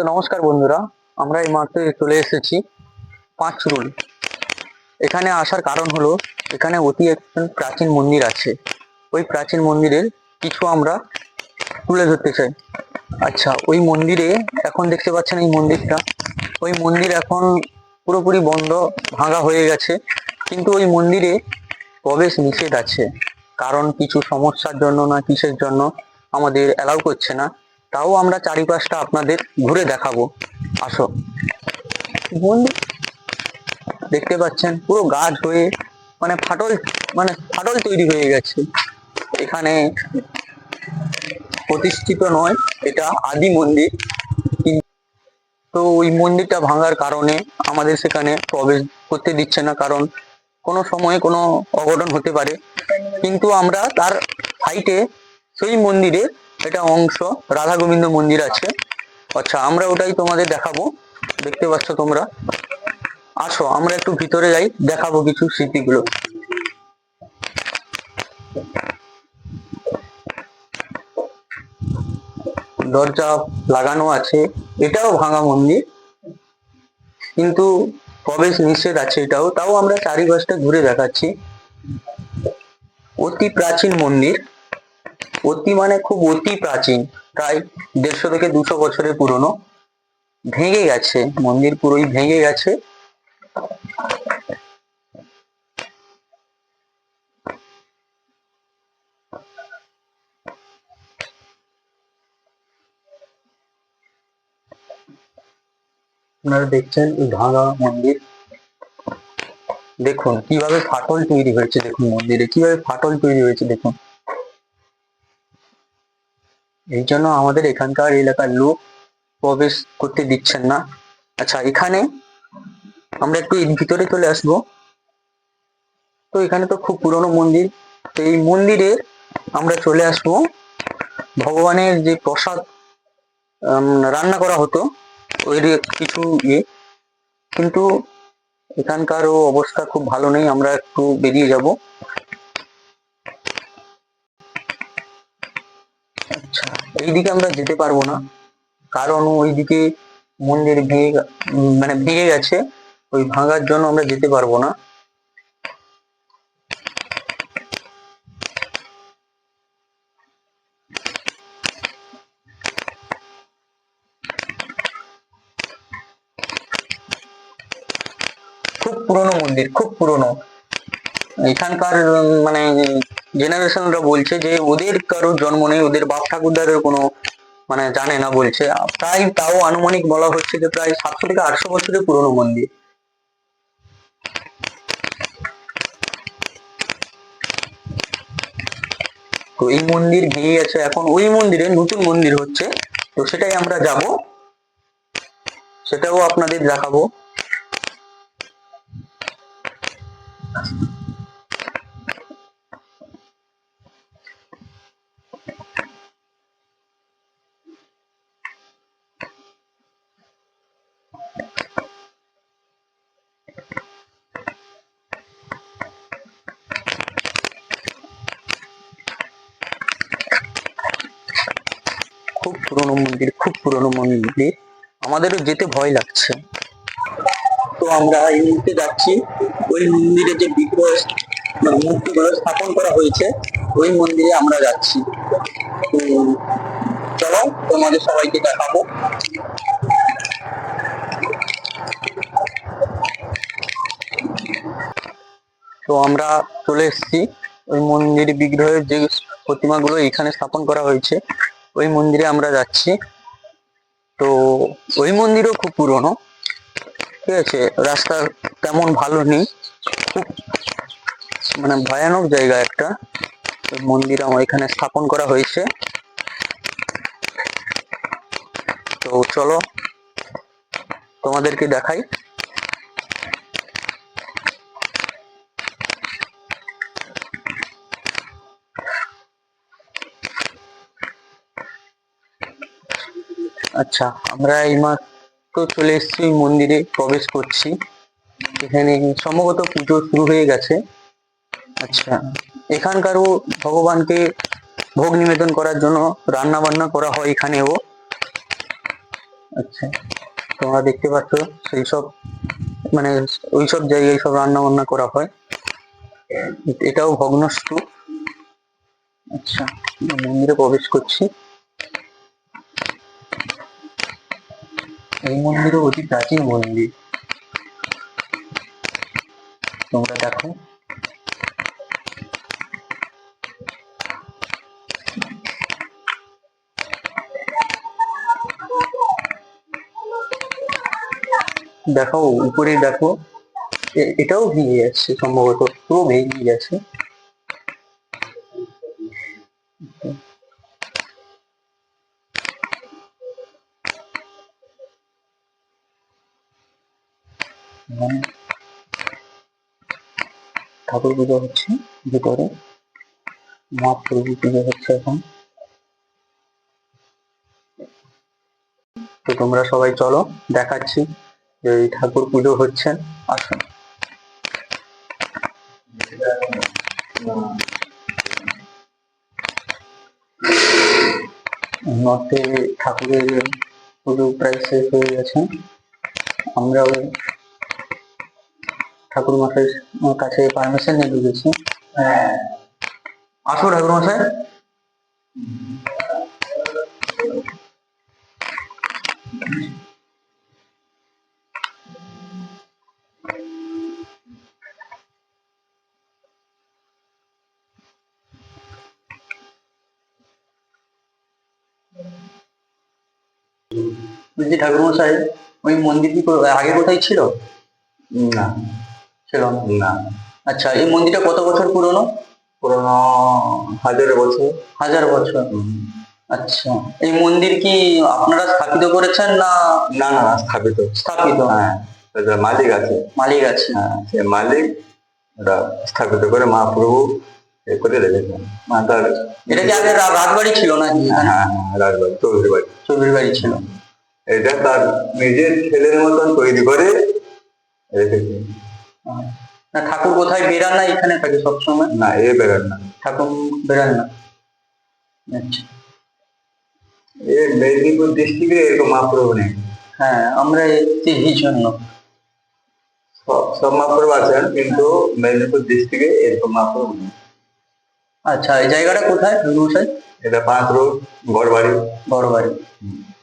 তো নমস্কার বন্ধুরা, আমরা এই মাত্র চলে এসেছি পাঁচ রুল। এখানে আসার কারণ হলো, এখানে অতি একজন প্রাচীন মন্দির আছে। ওই প্রাচীন মন্দিরের কিছু আমরা তুলে ধরতে চাই। আচ্ছা ওই মন্দিরে এখন দেখতে পাচ্ছেন এই মন্দিরটা। ওই মন্দির এখন পুরোপুরি বন্ধ, ভাঙা হয়ে গেছে। কিন্তু ওই মন্দিরে প্রবেশ নিষেধ আছে। কারণ কিছু সমস্যার জন্য না, কিসের জন্য আমাদের অ্যালাউ করছে না। তাও আমরা চারিপাশটা আপনাদের ঘুরে দেখাবো। আসো। মন্দির দেখতে পাচ্ছেন পুরো গাছ হয়ে মানে ফাটল মানে ফাটল তৈরি হয়ে গেছে। এখানে প্রতিষ্ঠিত নয় এটা আদি মন্দির। তো ওই মন্দিরটা ভাঙার কারণে আমাদের সেখানে প্রবেশ করতে দিচ্ছে না কারণ কোনো সময়ে কোনো অঘটন হতে পারে। কিন্তু আমরা তার সাইটে সেই মন্দিরে এটা অংশ। রাধা গোবিন্দ মন্দির আছে। আচ্ছা আমরা ওটাই তোমাদের দেখাবো। দেখতে পাচ্ছ তোমরা। আসো, আমরা একটু ভিতরে যাই, দেখাবো কিছু স্মৃতিগুলো। দরজা লাগানো আছে। এটাও ভাঙা মন্দির। কিন্তু প্রবেশ নিষেধ আছে এটাও। তাও আমরা চারিপাশটা ঘুরে দেখাচ্ছি। অতি প্রাচীন মন্দির। অতি মানে খুব অতি প্রাচীন, প্রায় দেড়শো থেকে দুশো বছরের পুরনো। ভেঙে গেছে, মন্দির পুরোই ভেঙে গেছে। আপনারা দেখছেন ভাঙা মন্দির। দেখুন, কীভাবে ফাটল তৈরি হয়েছে, দেখুন মন্দিরে, কীভাবে ফাটল তৈরি হয়েছে, দেখুন। এই জন্য আমাদের এখানকার এলাকার লোক প্রবেশ করতে দিচ্ছেন না। আচ্ছা এখানে আমরা একটু ভিতরে চলে আসব। তো এখানে তো খুব পুরনো মন্দির। তো এই মন্দিরে আমরা চলে আসব। ভগবানের যে প্রসাদ রান্না করা হতো, ওই কিছু ইয়ে। কিন্তু এখানকারও অবস্থা খুব ভালো নেই, আমরা একটু বেরিয়ে যাব। এইদিকে আমরা যেতে পারব না। কারণ ওইদিকে মন্দির ভেঙে মানে ভেঙে গেছে। ওই ভাঙার জন্য আমরা যেতে পারব না। খুব পুরনো মন্দির, খুব পুরনো। এখানকার মানে জেনারেশনরা বলছে যে ওদের কারোর জন্ম নেই, ওদের বাপ ঠাকুরদারের কোনো মানে জানে না বলছে। প্রায় তাও আনুমানিক বলা হচ্ছে যে প্রায় সাতশো থেকে আটশো বছরের পুরনো মন্দির। তো এই মন্দির ভেঙে গেছে এখন, ওই মন্দিরে নতুন মন্দির হচ্ছে। তো সেটাই আমরা যাব। সেটাও আপনাদের দেখাবো। খুব পুরনো মন্দির, খুব পুরনো মন্দির। আমাদেরও যেতে ভয় লাগছে। তো আমরা এই মুহূর্তে যাচ্ছি। ওই মন্দিরে যে বিগ্রহ মানে মূর্তিগুলো স্থাপন করা হয়েছে, ওই মন্দিরে আমরা যাচ্ছি। চলো, তোমাদের সবাইকে দেখাবো। তো আমরা চলে এসেছি। ওই মন্দির বিগ্রহের যে প্রতিমাগুলো এখানে স্থাপন করা হয়েছে ওই মন্দিরে আমরা যাচ্ছি। তো ওই মন্দিরও খুব পুরনো। ঠিক আছে, রাস্তা তেমন ভালো নেই। খুব মানে ভয়ানক জায়গা একটা। মন্দির আমার এখানে স্থাপন করা হয়েছে। তো চলো তোমাদেরকে দেখাই। আচ্ছা আমরা এই মাত্র চলে এসেছি মন্দিরে, প্রবেশ করছি। এখানে সম্ভবত পুজো শুরু হয়ে গেছে। আচ্ছা এখানকারও ভগবানকে ভোগ নিবেদন করার জন্য রান্না বান্না করা হয় এখানেও। আচ্ছা তোমরা দেখতে পাচ্ছ, সেই সব মানে ওই সব জায়গায় সব রান্না বান্না করা হয়। এটাও ভগ্নস্তূপ। আচ্ছা মন্দিরে প্রবেশ করছি। এই মন্দিরও অতি প্রাচীন মন্দির। তোমরা দেখো। দেখো, উপরে দেখো এটাও ভেঙে যাচ্ছে সম্ভবত, পুরো ভেঙে গেছে ঠাকুর পুজো হচ্ছে ভিতরে। মহাপ্রভু পুজো হচ্ছে এখন। তো তোমরা সবাই চলো, দেখাচ্ছি যে এই ঠাকুর পুজো হচ্ছে। আসুন নর্থে ঠাকুরের পুজো প্রায় শেষ হয়ে গেছে। আমরা ওই ঠাকুর মশাইয়ের কাছে পারমিশন নিয়ে ঢুকেছি। আসো ঠাকুর মশাই ঠাকুর মশাই ওই মন্দিরটি আগে কোথায় ছিল? না। ছিল না। না আচ্ছা এই মন্দিরটা কত বছর পুরনো? পুরোনো হাজার বছর। হাজার বছর। আচ্ছা এই মন্দির কি আপনারা স্থাপিত করেছেন না? না না স্থাপিত। স্থাপিত? হ্যাঁ মালিক আছে। মালিক আছে। হ্যাঁ সে মালিক। ওটা স্থাপিত করে মহাপ্রভু এ করে রেখেছেন। মাতার এটা কি আগে রাজবাড়ি ছিল নাকি হ্যাঁ হ্যাঁ রাজবাড়ি চৌধুরী বাড়ি। চৌধুরী বাড়ি ছিল। এটা তার নিজের ছেলের মতন তৈরি করে রেখেছে। না ঠাকুর কোথায় বেরান না এখানে থাকে সবসময়? না এ বেরোন না। ঠাকুর বেরান না? আচ্ছা। এ মেদিনীপুর ডিস্ট্রিক্টে এরকম মহাপ্রভু নেই। হ্যাঁ আমরা এসেছি এই জন্য। সব মহাপ্রভু আছেন কিন্তু মেদিনীপুর ডিস্ট্রিক্টে এরকম মহাপ্রভু নেই। আচ্ছা এই জায়গাটা কোথায় এটা পাঁচ রোড গড়বাড়ি বড় বাড়ি পাঁচ হাই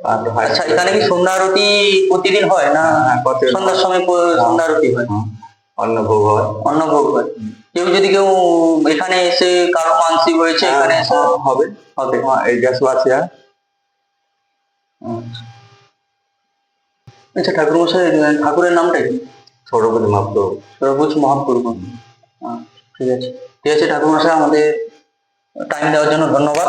আচ্ছা এখানে কি সন্ধ্যা আরতি প্রতিদিন হয় না হ্যাঁ, সন্ধ্যার সময় প- সন্ধ্যা আরতি হয়? অন্ন ভোগ হয়। অন্ন ভোগ হয়। কেউ যদি কেউ এখানে এসে কারও মানসিক হয়েছে এখানে এসে হ্যাঁ, হবে হবে। হ্যাঁ, এই গ্যাস আছে আচ্ছা। ঠাকুর মশাই ঠাকুরের নামটা কি? সৌরপতি মহাপ্রভু। সর্বোচ্চ মহাপ্রভু। ঠিক আছে। ঠিক আছে ঠাকুর মশাই আমাদের টাইম দেওয়ার জন্য ধন্যবাদ।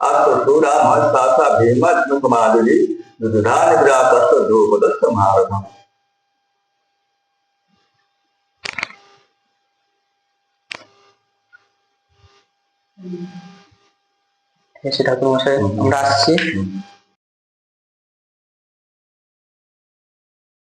আত্মশূরা মহস্তাসা ভীমাত্মকমাদুরি দুধানি বিরাতস্য দ্রৌপদস্য মহারথম ঠিক আছে ঠাকুর মশাই আমরা আসছি হুম।